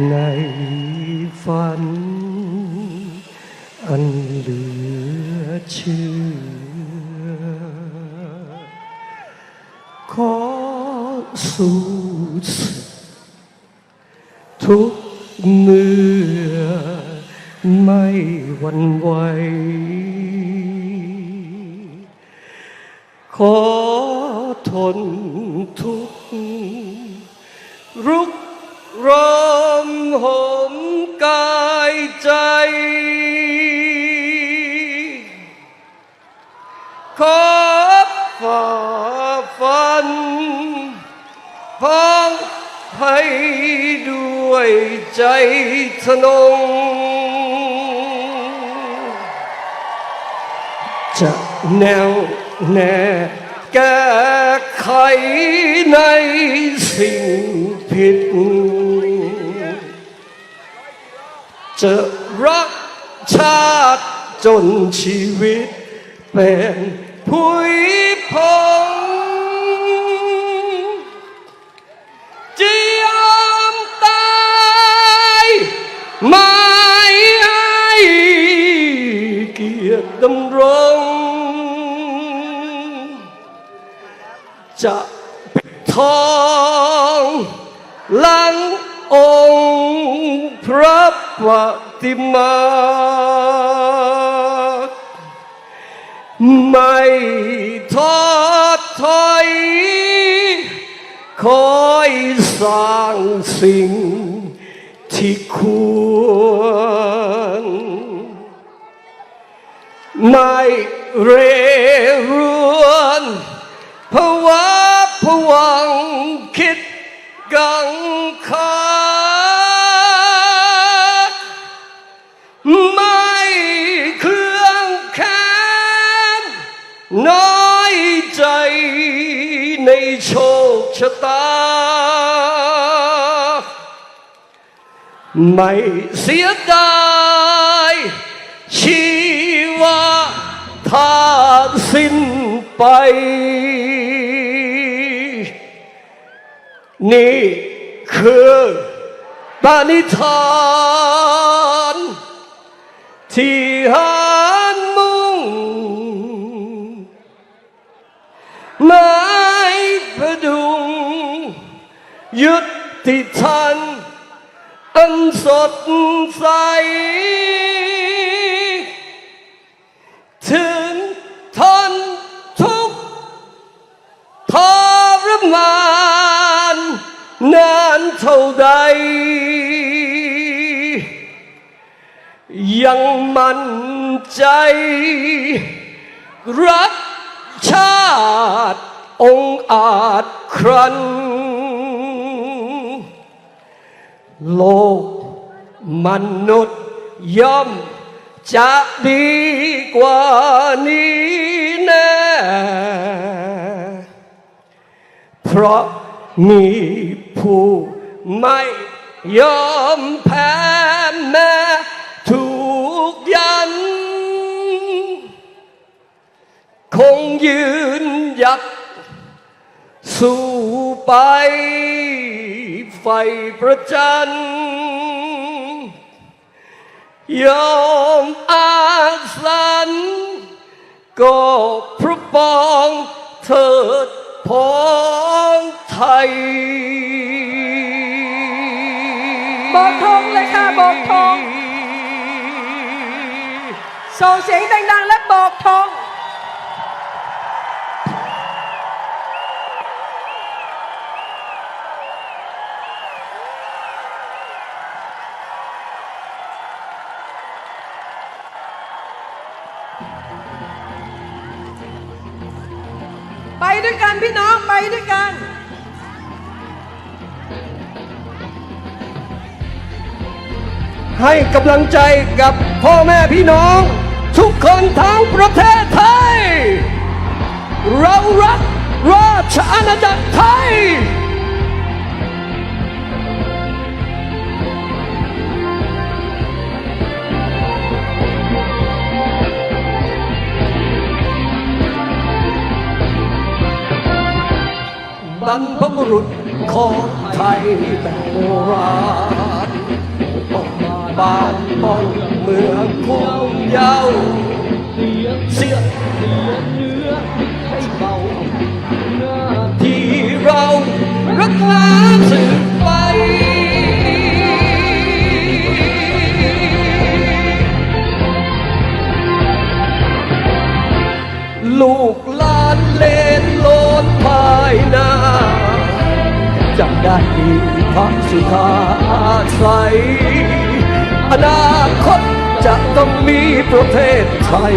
ในฝัน อันเหลือเชื่อ ขอสู้สทุกเมื่อไม่หวันไหวขอทน หมกายใจ ขอฝ่าฟันพ้องให้ด้วยใจทนง จะแนวแน่แก้ไขในสิ่งผิด จะรักชาติจนชีวิต เป็นผุยพงจะยอมตายไม่ให้เกียรติดำรง จะปิดทองลัง องค์พระปฏิมาไม่ทอดถอยคอยสร้างสิ่งที่ควร ไม่เร ชะตา ไม่เสียดายชีวาถ้าสิ้นไป นี่คือปณิธานที่ห ยุติทันอันสดใส ถึงทนทุกข์ทรมานนานเท่าใด ยังมั่นใจ รักชาติองอาจครั้น โลกมนุษย์ย่อมจะดีกว่านี้แน่เพราะมีผู้ไม่ยอมแพ้แม้ถูกยัน คงยืนหยัดสู้ ไปไฟประจันยอมอาสัน ก็พระปองเถิดพ้องไทย บอกธงเลยค่ะบอกธงส่งเสียงดังๆและบอกทอง พี่น้องไปด้วยกัน ให้กำลังใจกับพ่อแม่พี่น้อง ทุกคนทั้งประเทศไทย เรารักราชอาณาจักรไทย ษของไทยแต่โบราณบ้านป้องเมืองคุ้มเยาว์เสียเนื้อให้เบาที่เรารักษาสืบไปลูก น้าจะได้มีพระสุธาอายอนาคตจะต้องมีประเทศไทย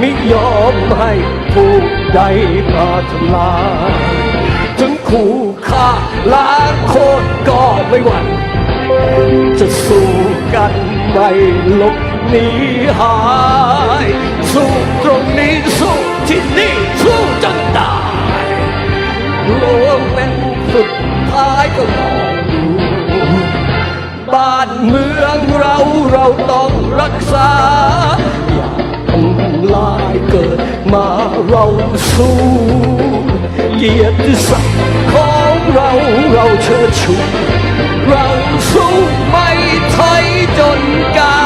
มิยอมให้ผู้ใดมาทำลายถึงขู่ฆ่าล้างโคตรก็ไม่หวั่นจะสู้กันไม่หลบหนีหาย สู้ตรงนี้สู้ที่นี่สู้จนตาย รวมเป็นสุดท้ายก็ลองดูบ้านเมืองเราเราต้องรักษาอย่าทำลายเกิดมาเราสู้เกียรติศักดิ์ของเราเราเชิดชูเราสู้ไม่ถอยจนกา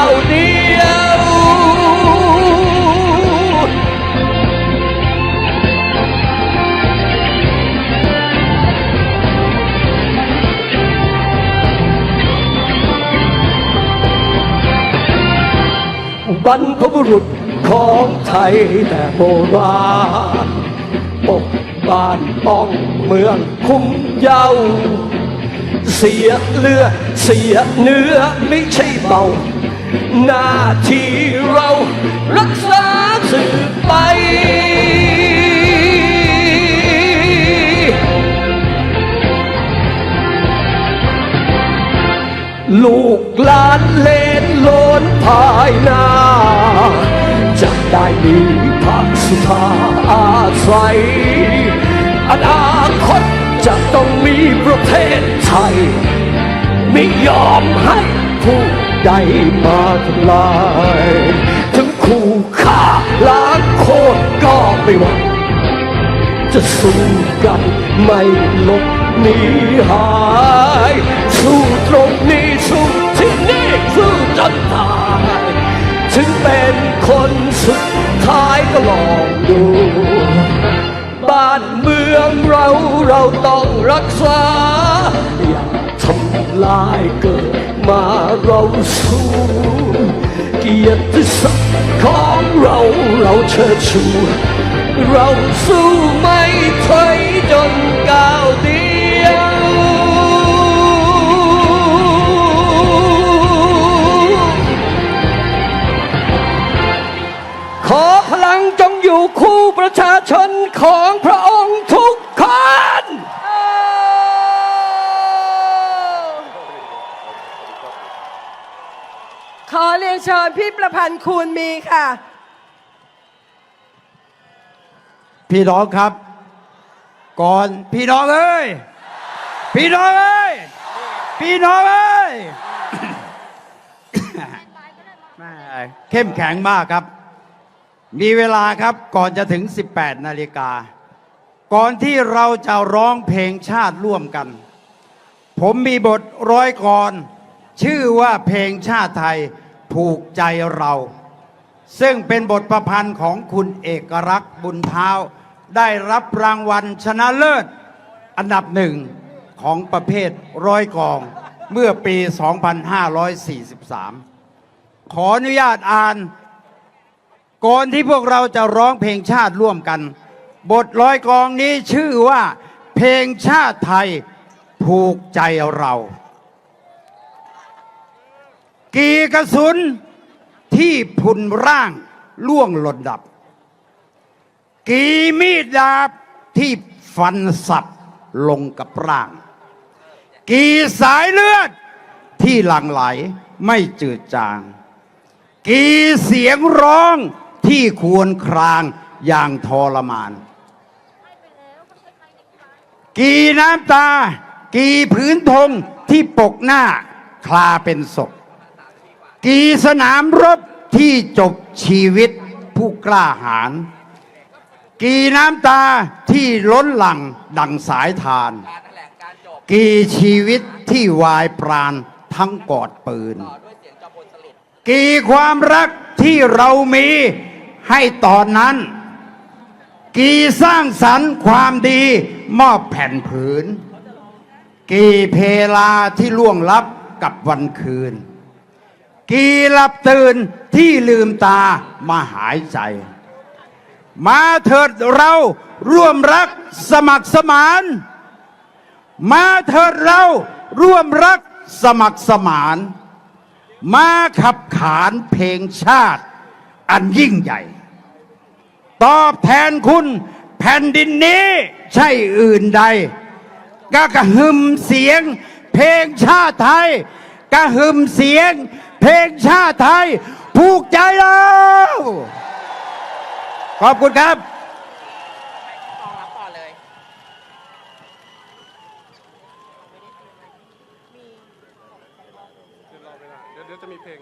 บรรพบุรุษของไทยแต่โบราณปกบ้านป้องเมืองคุ้มเยาวเสียเลือดเสียเนื้อไม่ใช่เบา หน้าที่เรารักษาสืบไป ลูกหลานเลนโลน ภายหน้าจะได้มีพระสุธาอาศัยอนาคตจะต้องมีประเทศไทย ไม่ยอมให้ผู้ใดมาทำลาย ถึงคู่ฆ่าล้างโคตรก็ไม่หวั่นจะสู้กันไม่ลบหนีหาย สู้ตรงนี้สู้ที่นี่สู้ จนตายถึงเป็นคนสุดท้ายก็ลองดู บ้านเมืองเราเราต้องรักษา อย่าทำลายเกิดมาเราสู้เกียรติศักดิ์ของเราเราเชิดชู เราสู้ไม่ถอยจนก้าวเดี ขอเรียนเชิญพี่ประพันธ์คูณมีค่ะ พี่น้องครับ ก่อนพี่น้องเอ้ย พี่น้องเอ้ย พี่น้องเอ้ยแม่เข้มแข็งมากครับ มีเวลาครับก่อนจะถึง 18 นาฬิกา ก่อนที่เราจะร้องเพลงชาติร่วมกัน ผมมีบทร้อยกร ชื่อว่าเพลงชาติไทยผูกใจเรา ซึ่งเป็นบทประพันธ์ของคุณเอกรักษ์บุญเท้า ได้รับรางวัลชนะเลิศ อันดับหนึ่งของประเภทร้อยกองเมื่อปี 2543 ขออนุญาตอ่าน ก่อนที่พวกเราจะร้องเพลงชาติร่วมกัน บทร้อยกองนี้ชื่อว่าเพลงชาติไทยผูกใจเรา กีกระสุนที่พุนร่างล่วงหล่นดับ กีมีดดาบที่ฟันสับลงกับร่าง กีสายเลือดที่หลั่งไหลไม่จืดจาง กีเสียงร้องที่ควรครางอย่างทรมาน กีน้ำตา กีพื้นธงที่ปกหน้าคลาเป็นศพ กี่สนามรบที่จบชีวิตผู้กล้าหาญกี่น้ำตาที่ล้นหลั่งดังสายทาน กี่ชีวิตที่วายปราณทั้งกอดปืน กี่ความรักที่เรามีให้ตอนนั้น กี่สร้างสรรค์ความดีมอบแผ่นผืน กี่เพลาที่ล่วงลับกับวันคืน กี่หลับตื่นที่ลืมตามาหายใจ มาเถิดเราร่วมรักสมัครสมาน มาเถิดเราร่วมรักสมัครสมาน มาขับขานเพลงชาติ อันยิ่งใหญ่ ตอบแทนคุณแผ่นดินนี้ใช่อื่นใดก็กระหึ่มเสียง เพลงชาติไทยกระหึ่มเสียง เพลงชาติไทยผูกใจแล้วขอบคุณครับ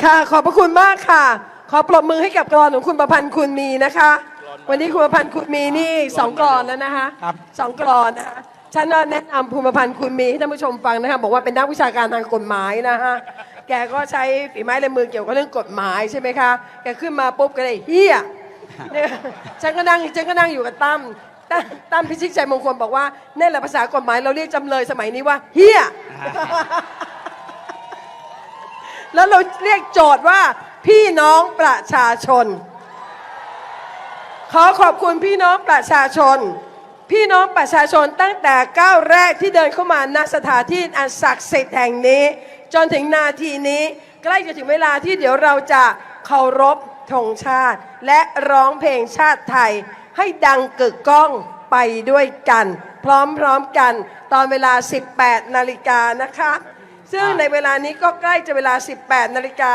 ค่ะ ขอบพระคุณมากค่ะ ขอปรบมือให้กับกรอนของคุณประพันธ์คุณมีนะคะ วันนี้คุณประพันธ์คุณมีนี่สองกรอนแล้วนะคะครับสองกรอนนะคะฉันแนะนำคุณประพันธ์คุณมีให้ท่านผู้ชมฟังนะคะบอกว่าเป็นนักวิชาการทางกฎหมายนะคะ แกก็ใช้ฝีไม้ลายมือเกี่ยวกับเรื่องกฎหมายใช่ไหมคะแกขึ้นมาปุ๊บก็เลยเฮียเนี่ยฉันก็นั่งฉันก็นั่งอยู่กับตั้มตั้มตั้มพิชิตใจมงคลบอกว่านี่แหละภาษากฎหมายเราเรียกจำเลยสมัยนี้ว่าเฮียแล้วเราเรียกโจทย์ว่าพี่น้องประชาชน ขอขอบคุณพี่น้องประชาชน พี่น้องประชาชนตั้งแต่ก้าวแรกที่เดินเข้ามาณสถานที่อันศักดิ์สิทธิ์แห่งนี้ จนถึงนาทีนี้ ใกล้จะถึงเวลาที่เดี๋ยวเราจะเคารพธงชาติ และร้องเพลงชาติไทย ให้ดังกึกก้องไปด้วยกัน พร้อมๆกันตอนเวลา 18 นาฬิกานะคะ ซึ่งในเวลานี้ก็ใกล้จะเวลา 18 นาฬิกา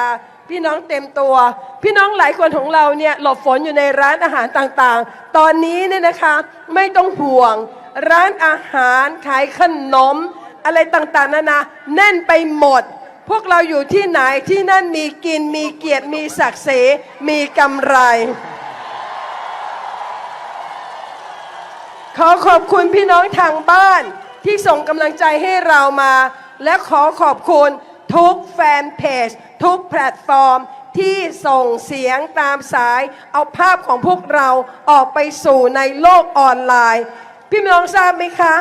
พี่น้องเต็มตัว พี่น้องหลายคนของเราเนี่ยหลบฝนอยู่ในร้านอาหารต่างๆ ตอนนี้เนี่ยนะคะไม่ต้องห่วง ร้านอาหารขายขนม อะไรต่างๆนานาแน่นไปหมด พวกเราอยู่ที่ไหนที่นั่นมีกินมีเกียรติมีศักดิ์ศรีมีกำไร ขอขอบคุณพี่น้องทางบ้านที่ส่งกำลังใจให้เรามา และขอขอบคุณทุกแฟนเพจ ทุกแพลตฟอร์มที่ส่งเสียงตามสาย เอาภาพของพวกเราออกไปสู่ในโลกออนไลน์ พี่น้องทราบไหมคะ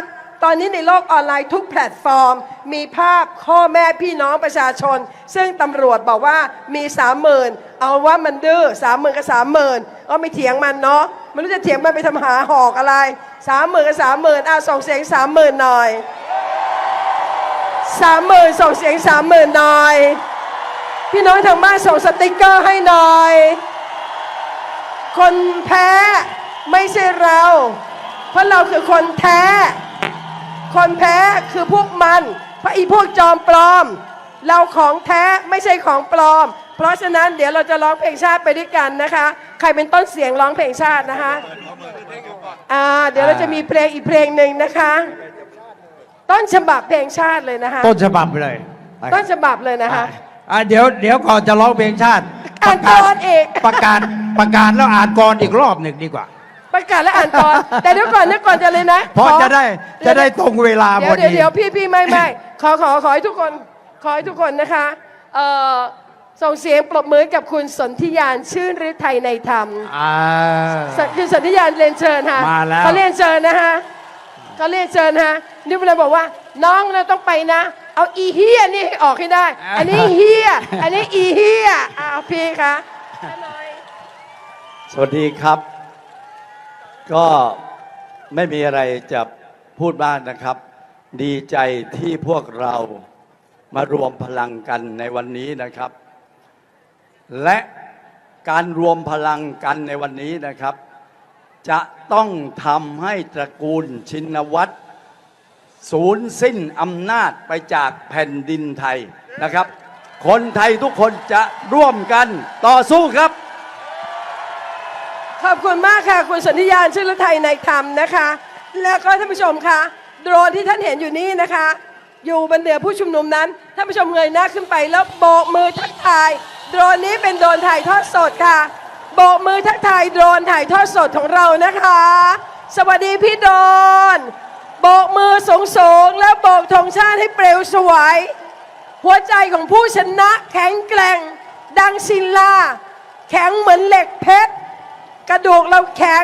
ตอนนี้ในโลกออนไลน์ทุกแพลตฟอร์ม มีภาพพ่อแม่พี่น้องประชาชน ซึ่งตำรวจบอกว่ามีสามหมื่นเอาว่ามันดื้อสามหมื่นกับสามหมื่นก็ไม่เถียงมันเนาะไม่รู้จะเถียงมันไปทำหาหอกอะไรสามหมื่นกับสามหมื่นอะส่งเสียงสามหมื่นหน่อยสามหมื่นส่งเสียงสามหมื่นหน่อย พี่น้องทางบ้านส่งสติกเกอร์ให้หน่อย คนแพ้ไม่ใช่เรา เพราะเราคือคนแท้ คนแพ้คือพวกมัน เพราะอีพวกจอมปลอม เราของแท้ไม่ใช่ของปลอม เพราะฉะนั้นเดี๋ยวเราจะร้องเพลงชาติไปด้วยกันนะคะ ใครเป็นต้นเสียงร้องเพลงชาตินะคะอ่าเดี๋ยวเราจะมีเพลงอีกเพลงหนึ่งนะคะ ต้นฉบับเพลงชาติเลยนะคะ ต้นฉบับเลยต้นฉบับเลยนะคะอะเดี๋ยวเดี๋ยวก่อนจะร้องเพลงชาติอ่านกรเอกประกาศประกาศแล้วอ่านกรอีกรอบหนึ่งดีกว่า ประกาศและอ่านก่อน แต่เดี๋ยวก่อนนะก่อนจะเลยนะเพราะขอจะได้จะได้ตรงเวลาเดี๋พยอวเดี๋ยวดีเดี๋ยวพี่พี่ไม่ไม่ขอขอขอให้ทุกคนขอให้ทุกคนนะคะเอ่อส่งเสียงปรบมือกับคุณสนธิยานชื่นฤทัยในธรรม อ่า สคุณสนธิยานเรียนเชิญค่ะมาแล้ว เขาเรียนเชิญนะคะเขาเรียนเชิญนะคะนี่เวลาบอกว่า น้องเราต้องไปนะ เอาอีเฮียนี่ให้ออกให้ได้ อันนี้เฮียอันนี้อีเฮียอ่าพี่คะหน่อยสวัสดีครับ ก็ไม่มีอะไรจะพูดบ้างนะครับ ดีใจที่พวกเรามารวมพลังกันในวันนี้นะครับ และการรวมพลังกันในวันนี้นะครับ จะต้องทำให้ตระกูลชินวัตรสูญสิ้นอำนาจไปจากแผ่นดินไทยนะครับ คนไทยทุกคนจะร่วมกันต่อสู้ครับ ขอบคุณมากค่ะ คุณสนธิยานชื่อฤทัยในธรรมนะคะ แล้วก็ท่านผู้ชมคะโดรนที่ท่านเห็นอยู่นี่นะคะ อยู่บนเหนือผู้ชุมนุมนั้นท่านผู้ชมเงยหน้าขึ้นไป แล้วโบกมือทักทาย โดรนนี้เป็นโดรนถ่ายทอดสดค่ะโบกมือทักทายโดรนถ่ายทอดสดของเรานะคะ สวัสดีพี่โดรนโบกมือสงสงแล้วโบกธงชาติให้เปลวสวย หัวใจของผู้ชนะแข็งแกร่ง ดังศิลา แข็งเหมือนเหล็กเพชร กระดูกเราแข็ง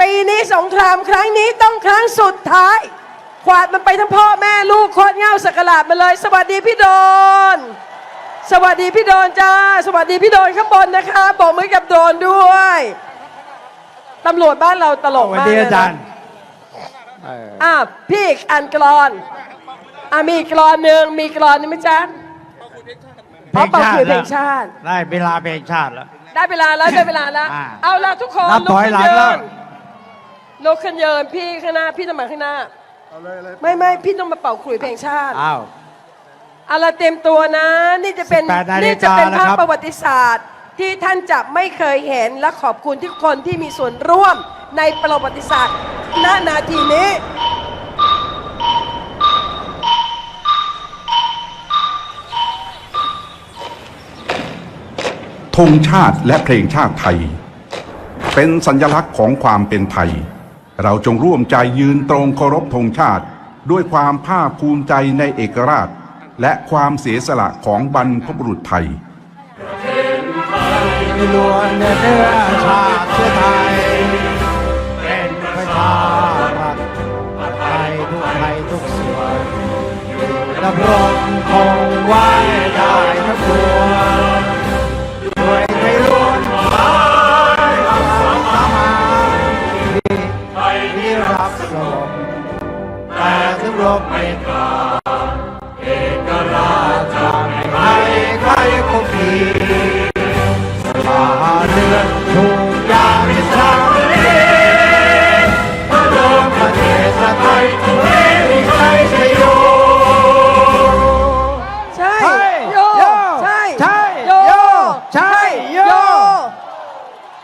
ปีนี้สงครามครั้งนี้ต้องครั้งสุดท้าย ขวาดมันไปทั้งพ่อแม่ลูกโคตรเง่าสักหลาดมาเลย สวัสดีพี่โดน สวัสดีพี่โดนจ้า สวัสดีพี่โดนข้างบนนะคะบอกมือกับโดนด้วยตำรวจบ้านเราตลสกวัสมากดีเลยอาจานะรย์เอออะพี่อีกอันกรอนอะมีอีกกรอนหนึ่งมีกรอนนึงไหมจ๊ะเพราะเป่าคือเพลงชาติ ได้เวลาเพลงชาติแล้ว ได้เวลาแล้วได้เวลาแล้ว อ่าเอาละทุกคนนับถอยหลังแล้วลุกขึ้นยืนพี่ข้างหน้าพี่ต้องมาข้างหน้าไม่ไม่พี่ต้องมาเป่าขลุ่ยเพลงชาติอ้าว เอาละเต็มตัวนะ นี่จะเป็น18นาฬินี่กาจะเป็นนะภาพครับ ประวัติศาสตร์ ที่ท่านจะไม่เคยเห็นและขอบคุณทุกคนที่มีส่วนร่วมในประวัติศาสตร์ณนาทีนี้ งชาติและเพลงชาติไทย เป็นสัญลักษณ์ของความเป็นไทย เราจงร่วมใจยืนตรงเคารพธงชาติ ด้วยความภาคภูมิใจในเอกราช และความเสียสละของบรรพบุรุษไทยล้วนเนื้อเนื้อชาติเสือไทยเป็นประชารัฐไทยทุกไทยทุกส่วนดำรงคงไว้ได้ทั้งปวง